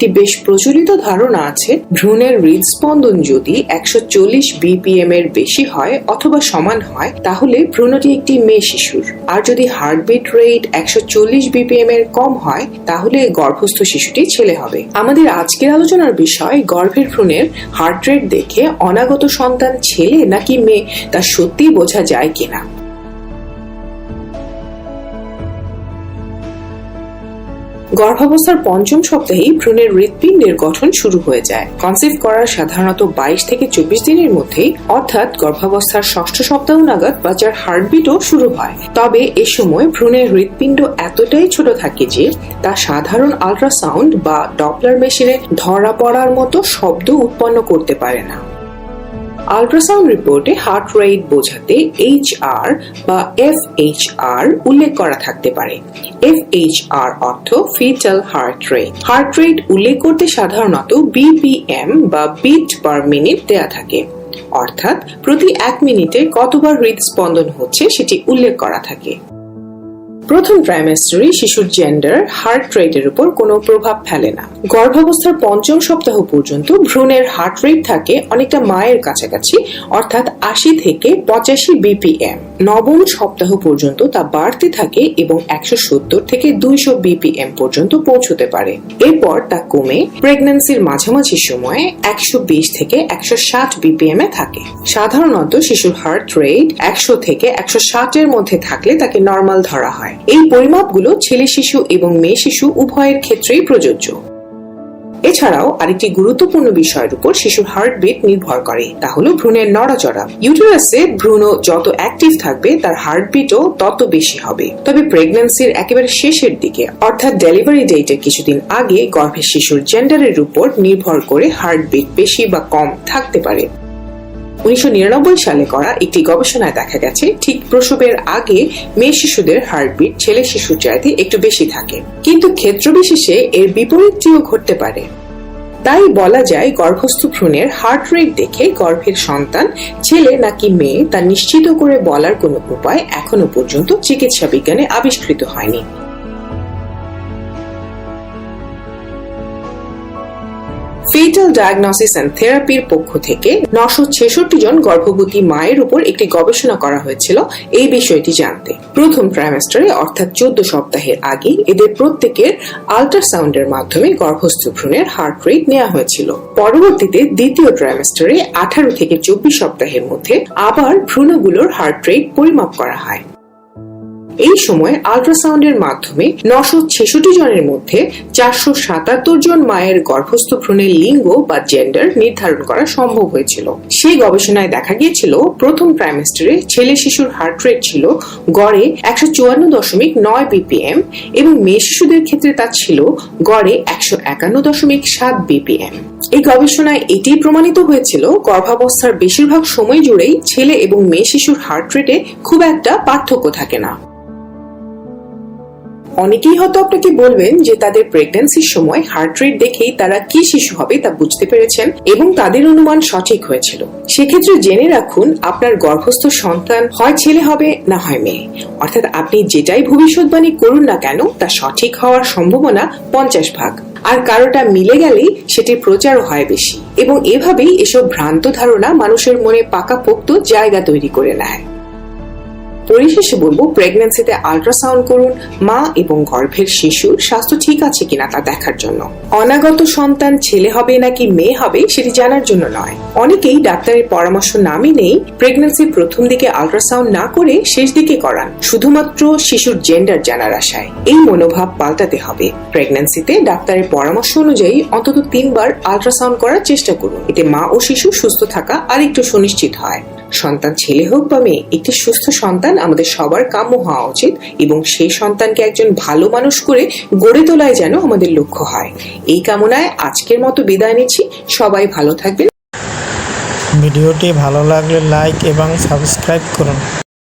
একটি বেশ প্রচলিত ধারণা আছে, ভ্রূণের হৃদস্পন্দন যদি একশো চল্লিশ বিপিএম এর বেশি হয় অথবা সমান হয়, তাহলে ভ্রূণটি একটি মেয়ে শিশুর। আর যদি হার্টবিট রেট একশো চল্লিশ বিপিএম এর কম হয়, তাহলে গর্ভস্থ শিশুটি ছেলে হবে। আমাদের আজকের আলোচনার বিষয়, গর্ভের ভ্রূণের হার্ট রেট দেখে অনাগত সন্তান ছেলে নাকি মেয়ে, তা সত্যি বোঝা যায় কিনা? গর্ভাবস্থার পঞ্চম সপ্তাহেই ভ্রূণের হৃৎপিণ্ডের গঠন শুরু হয়ে যায়। কনসিভ করার সাধারণত বাইশ থেকে চব্বিশ দিনের মধ্যেই, অর্থাৎ গর্ভাবস্থার ষষ্ঠ সপ্তাহ নাগাদ বাচ্চার হার্টবিটও শুরু হয়। তবে এ সময় ভ্রূণের হৃৎপিণ্ড এতটাই ছোট থাকে যে, তা সাধারণ আল্ট্রাসাউন্ড বা ডপলার মেশিনে ধরা পড়ার মতো শব্দ উৎপন্ন করতে পারে না। আল্ট্রাসাউন্ড রিপোর্টে হার্ট রেট বোঝাতে এইচ আর বা এফ এইচ আর উল্লেখ করা থাকতে পারে। এফ এইচ আর অর্থ fetal heart rate heart rate উল্লেখ করতে সাধারণত বিপিএম বা বিট পার মিনিট দেয়া থাকে। অর্থাৎ প্রতি এক মিনিটে কতবার হৃদস্পন্দন হচ্ছে সেটি উল্লেখ করা থাকে। প্রথম ট্রাইমেস্টারে শিশুর জেন্ডার হার্ট রেটের উপর কোনো প্রভাব ফেলে না। গর্ভাবস্থার পঞ্চম সপ্তাহ পর্যন্ত ভ্রূণের হার্ট রেট থাকে অনেকটা মায়ের কাছাকাছি, অর্থাৎ আশি থেকে পঁচাশি বিপিএম নবম সপ্তাহ পর্যন্ত তা বাড়তে থাকে এবং একশো সত্তর থেকে দুইশো বিপিএম পর্যন্ত পৌঁছতে পারে। এরপর তা কমে প্রেগন্যান্সির মাঝামাঝি সময়ে একশো বিশ থেকে একশো ষাট বিপিএম এ থাকে। সাধারণত শিশুর হার্ট রেট একশো থেকে একশো ষাটের মধ্যে থাকলে তাকে নর্মাল ধরা হয়। এই পরিমাপগুলো ছেলে শিশু এবং মেয়ে শিশু উভয়ের ক্ষেত্রেই প্রযোজ্য। এছাড়াও আরেকটি গুরুত্বপূর্ণ বিষয়ের উপর শিশুর হার্টবিট নির্ভর করে, তা হলো ভ্রূণের নড়াচড়া। ইউটেরাসে ভ্রূণ যত অ্যাক্টিভ থাকবে, তার হার্টবিটও তত বেশি হবে। তবে প্রেগন্যান্সির একেবারে শেষের দিকে, অর্থাৎ ডেলিভারি ডেটের কিছুদিন আগে গর্ভের শিশুর জেন্ডারের উপর নির্ভর করে হার্টবিট বেশি বা কম থাকতে পারে। উনিশশো সালে করা একটি গবেষণায় দেখা গেছে, ঠিক প্রসবের আগে মেয়ে শিশুদের হার্টবিট, ছেলে শিশুর চাইতে একটু বেশি থাকে। কিন্তু ক্ষেত্র বিশেষে এর বিপরীতটিও ঘটতে পারে। তাই বলা যায় গর্ভস্থ ভ্রূণের হার্ট রেট দেখে গর্ভের সন্তান, ছেলে নাকি মেয়ে, তা নিশ্চিত করে বলার কোনো উপায় এখনও পর্যন্ত চিকিৎসা বিজ্ঞানে আবিষ্কৃত হয়নি। ফিটাল ডায়াগনোসিস অ্যান্ড থেরাপির পক্ষ থেকে নশো ছেষট্টি জন গর্ভবতী মায়ের উপর একটি গবেষণা করা হয়েছিল এই বিষয়টি জানতে। প্রথম ট্রাইমেস্টারে অর্থাৎ চোদ্দ সপ্তাহের আগে, এদের প্রত্যেকের আল্ট্রাসাউন্ডের মাধ্যমে গর্ভস্থ ভ্রূণের হার্ট রেট নেওয়া হয়েছিল। পরবর্তীতে দ্বিতীয় ট্রাইমেস্টারে আঠারো থেকে চব্বিশ সপ্তাহের মধ্যে আবার ভ্রূণগুলোর হার্ট রেট পরিমাপ করা হয়। এই সময় আল্ট্রাসাউন্ডের মাধ্যমে নশো ছেষট্টি জনের মধ্যে চারশো সাতাত্তর জন মায়ের গর্ভস্থ ভ্রূণের লিঙ্গ বা জেন্ডার নির্ধারণ করা সম্ভব হয়েছিল। সেই গবেষণায় দেখা গিয়েছিল, প্রথম ট্রাইমেস্টারে ছেলে শিশুর হার্ট রেট ছিল গড়ে একশো চুয়ান্ন দশমিক নয় বিপিএম এবং মেয়ে শিশুদের ক্ষেত্রে তা ছিল গড়ে একশো একান্ন দশমিক সাত বিপিএম এই গবেষণায় এটি প্রমাণিত হয়েছিল, গর্ভাবস্থার বেশিরভাগ সময় জুড়েই ছেলে এবং মেয়ে শিশুর হার্ট রেটে খুব একটা পার্থক্য থাকে না। অনেকেই হয়তো আপনাকে বলবেন যে তাদের প্রেগন্যান্সির সময় হার্ট রেট দেখেই তারা কি শিশু হবে তা বুঝতে পেরেছেন এবং তাদের অনুমান সঠিক হয়েছিল। সেক্ষেত্রে জেনে রাখুন আপনার গর্ভস্থ সন্তান হয় ছেলে হবে না হয় মেয়ে। অর্থাৎ আপনি যেটাই ভবিষ্যৎবাণী করুন না কেন, তা সঠিক হওয়ার সম্ভাবনা পঞ্চাশ ভাগ। আর কারোটা মিলে গেলেই সেটির প্রচারও হয় বেশি। এবং এভাবেই এসব ভ্রান্ত ধারণা মানুষের মনে পাকাপোক্ত জায়গা তৈরি করে নেয়। পরিশেষে বলব প্রেগন্যান্সিতে আল্ট্রাসাউন্ড করুন, মা এবং গর্ভের শিশুর স্বাস্থ্য ঠিক আছে কিনা তা দেখার জন্য। অনাগত সন্তান ছেলে হবে নাকি মেয়ে হবে সেটি জানার জন্য নয়। অনেকেই ডাক্তারের পরামর্শ না মেনেই প্রেগন্যান্সির প্রথম দিকে আল্ট্রাসাউন্ড না করে শেষ দিকে করান, শুধুমাত্র শিশুর জেন্ডার জানার আশায়। এই মনোভাব পাল্টাতে হবে। প্রেগন্যান্সিতে ডাক্তারের পরামর্শ অনুযায়ী অন্তত তিনবার আল্ট্রাসাউন্ড করার চেষ্টা করুন। এতে মা ও শিশু সুস্থ থাকা আরেকটু সুনিশ্চিত হয়। সন্তান ছেলে হোক বা মেয়ে, একটি সুস্থ সন্তান আমাদের সবার কাম্য হওয়া উচিত এবং সেই সন্তানকে একজন ভালো মানুষ করে গড়ে তোলায় যেন আমাদের লক্ষ্য হয়। এই কামনায় আজকের মতো বিদায় নিচ্ছি। সবাই ভালো থাকবেন। ভিডিওটি ভালো লাগলে লাইক এবং সাবস্ক্রাইব করুন।